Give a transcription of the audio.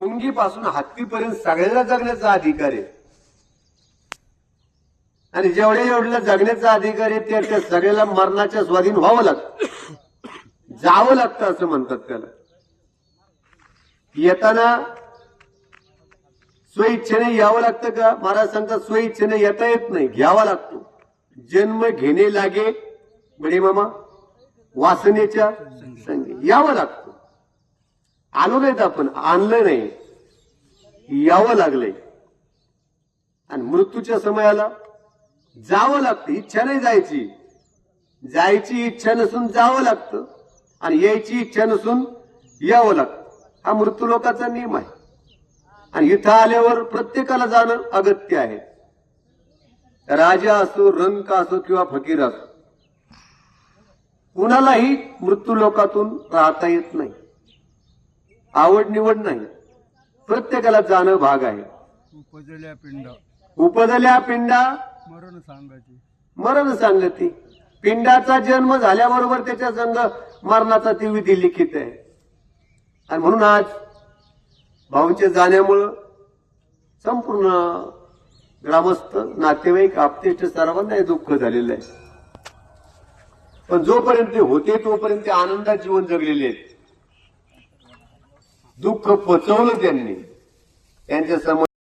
मुंगीपासून हत्तीपर्यंत सगळ्याला जगण्याचा अधिकार आहे. आणि जेवढ्या जेवढ्याला जगण्याचा अधिकार आहे त्या त्या सगळ्याला मरणाच्या स्वाधीन व्हावं लागतं. जावं लागतं असं म्हणतात त्याला. येताना स्वइच्छेने यावं लागतं का? महाराज सांगतात स्वइच्छेने येता येत नाही घ्यावा लागतो. जन्म घेणे लागे बडे मामा वासनेच्या यावं लागतं. आलो नाहीत आपण आणलं नाही. यावं लागलंय. आणि मृत्यूच्या समयाला जावं लागतं इच्छा नाही जायची. जायची इच्छा नसून जावं लागतं आणि यायची इच्छा नसून यावं लागतं. हा मृत्यू लोकाचा नियम आहे. आणि इथं आल्यावर प्रत्येकाला जाणं अगत्य आहे. राजा असो रंक असो किंवा फकीर असो कुणालाही मृत्यू लोकातून राहता येत नाही. आवड निवड नाही. प्रत्येकाला जाणं भाग आहे. उपजल्या पिंड. उपदल्या पिंडा. मरण सांगायची. मरण सांगती पिंडाचा जन्म झाल्याबरोबर त्याच्या संग मरणाचा ती विधी लिखित आहे. आणि म्हणून आज भाऊंच्या जाण्यामुळं संपूर्ण ग्रामस्थ नातेवाईक आपतेष्ट सर्वांना हे दुःख झालेलं आहे. पण जोपर्यंत ते होते तोपर्यंत ते आनंदात जीवन जगलेले आहेत. दुःख पोचवलं त्यांनी. त्यांच्यासमोर